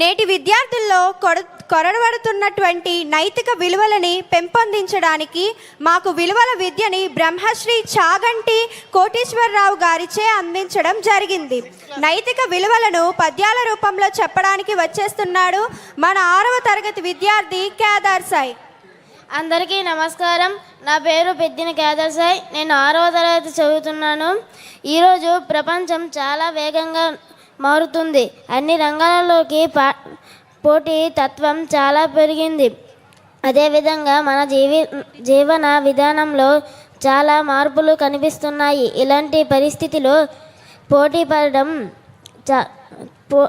నేటి విద్యార్థుల్లో కొడ కొరడబడుతున్నటువంటి నైతిక విలువలని పెంపొందించడానికి మాకు విలువల విద్యని బ్రహ్మశ్రీ చాగంటి కోటీశ్వరరావు గారిచే అందించడం జరిగింది. నైతిక విలువలను పద్యాల రూపంలో చెప్పడానికి వచ్చేస్తున్నాడు మన ఆరవ తరగతి విద్యార్థి కేదార్ సాయి. అందరికీ నమస్కారం. నా పేరు పెద్దిన కేదర్సాయ్ నేను ఆరవ తరగతి చదువుతున్నాను. ఈరోజు ప్రపంచం చాలా వేగంగా మారుతుంది. అన్ని రంగాలలోకి పా పోటీ తత్వం చాలా పెరిగింది. అదేవిధంగా మన జీవి జీవన విధానంలో చాలా మార్పులు కనిపిస్తున్నాయి. ఇలాంటి పరిస్థితిలో పోటీ పడడం చా పో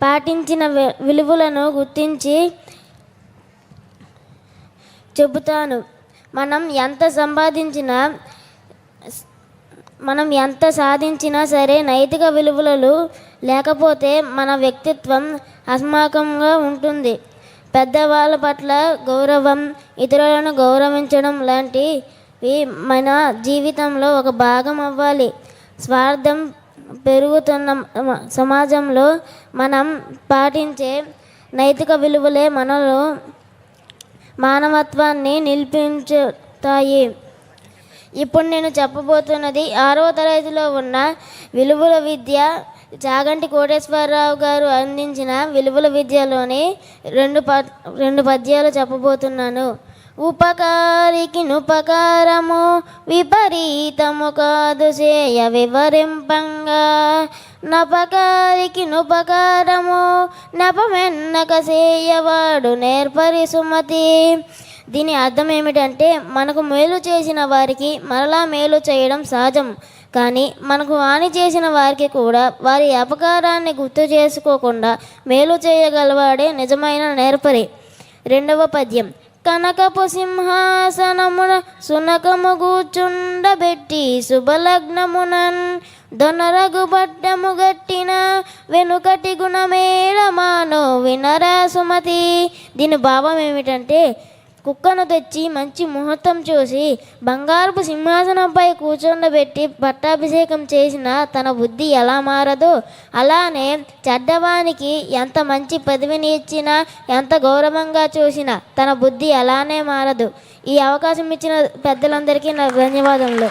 పాటించిన విలువలను గుర్తించి చెబుతాను. మనం ఎంత సంపాదించినా మనం ఎంత సాధించినా సరే నైతిక విలువలు లేకపోతే మన వ్యక్తిత్వం అస్మాకంగా ఉంటుంది. పెద్దవాళ్ళ పట్ల గౌరవం ఇతరులను గౌరవించడం లాంటివి మన జీవితంలో ఒక భాగం అవ్వాలి. స్వార్థం పెరుగుతున్న సమాజంలో మనం పాటించే నైతిక విలువలే మనలో మానవత్వాన్ని నిలిపించుతాయి ఇప్పుడు నేను చెప్పబోతున్నది ఆరవ తరగతిలో ఉన్న విలువల విద్య చాగంటి కోటేశ్వరరావు గారు అందించిన విలువల విద్యలోని రెండు ప రెండు పద్యాలు చెప్పబోతున్నాను. ఉపకారికి నుపకారము విపరీతము కాదు చేయ వివరింపంగా. నపకారికి నుపకారము నపమెన్నక చేయవాడు నేర్పరి సుమతి. దీని అర్థం ఏమిటంటే మనకు మేలు చేసిన వారికి మరలా మేలు చేయడం సహజం. కానీ మనకు హాని చేసిన వారికి కూడా వారి అపకారాన్ని గుర్తు చేసుకోకుండా మేలు చేయగలవాడే నిజమైన నేర్పరి. రెండవ పద్యం. కనకపు సింహాసనమున సునకము కూర్చుండబెట్టి శుభలగ్నమునన్ దొనరగు బట్టము గట్టిన వెనుకటి గుణమేళమానో వినరా సుమతి. దీని భావం ఏమిటంటే కుక్కను తెచ్చి మంచి ముహూర్తం చూసి బంగారపు సింహాసనంపై కూర్చుండబెట్టి పట్టాభిషేకం చేసిన తన బుద్ధి ఎలా మారదో అలానే చెడ్డవానికి ఎంత మంచి పదవిని ఇచ్చినా ఎంత గౌరవంగా చూసినా తన బుద్ధి అలానే మారదు. ఈ అవకాశం ఇచ్చిన పెద్దలందరికీ నా ధన్యవాదములు.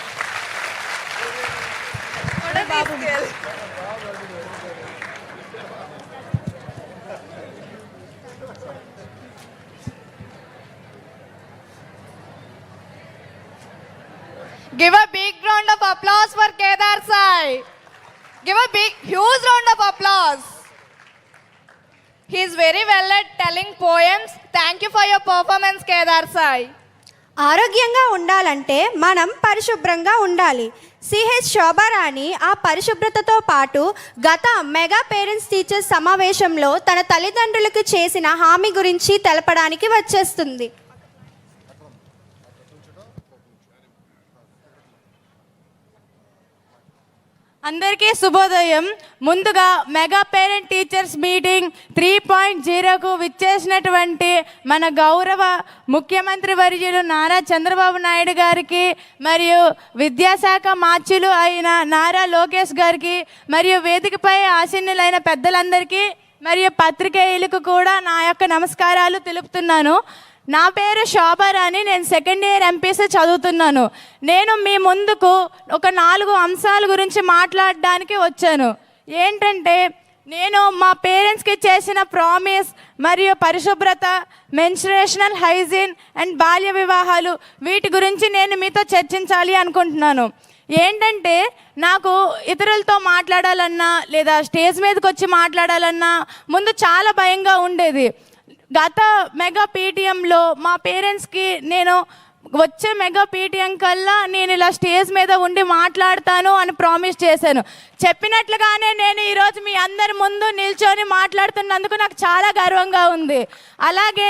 Give a big round of applause for Kedar Sai. Give a big, huge round of applause. He is very well at telling poems. Thank you for your performance, Kedar Sai. ఆరోగ్యంగా ఉండాలంటే మనం పరిశుభ్రంగా ఉండాలి సిహెచ్ శోభారాణి ఆ పరిశుభ్రతతో పాటు గత mega parents teachers సమావేశంలో తన తల్లిదండ్రులకు చేసిన హామీ గురించి తెలపడానికి వచ్చేస్తుంది అందరికీ శుభోదయం. ముందుగా mega parent teachers meeting three point జీరోకు విచ్చేసినటువంటి మన గౌరవ ముఖ్యమంత్రి వర్యులు నారా చంద్రబాబు నాయుడు గారికి మరియు విద్యాశాఖ మార్చులు అయిన నారా లోకేష్ గారికి మరియు వేదికపై ఆసీనులైన పెద్దలందరికీ మరియు పత్రికేయులకు కూడా నా యొక్క నమస్కారాలు తెలుపుతున్నాను. నా పేరు శోభారాణి నేను సెకండ్ ఇయర్ ఎంపీసీ చదువుతున్నాను. నేను మీ ముందుకు ఒక నాలుగు అంశాల గురించి మాట్లాడడానికి వచ్చాను. ఏంటంటే నేను మా పేరెంట్స్కి చేసిన ప్రామిస్ మరియు పరిశుభ్రత మెన్స్ట్రేషనల్ హైజీన్ అండ్ బాల్య వివాహాలు వీటి గురించి నేను మీతో చర్చించాలి అనుకుంటున్నాను. ఏంటంటే నాకు ఇతరులతో మాట్లాడాలన్నా లేదా స్టేజ్ మీదకి వచ్చి మాట్లాడాలన్నా ముందు చాలా భయంగా ఉండేది. గత మెగా పీటీఎంలో మా పేరెంట్స్కి నేను వచ్చే మెగా పీటీఎం కల్లా నేను ఇలా స్టేజ్ మీద ఉండి మాట్లాడతాను అని ప్రామిస్ చేశాను. చెప్పినట్లుగానే నేను ఈరోజు మీ అందరి ముందు నిల్చొని మాట్లాడుతున్నందుకు నాకు చాలా గర్వంగా ఉంది. అలాగే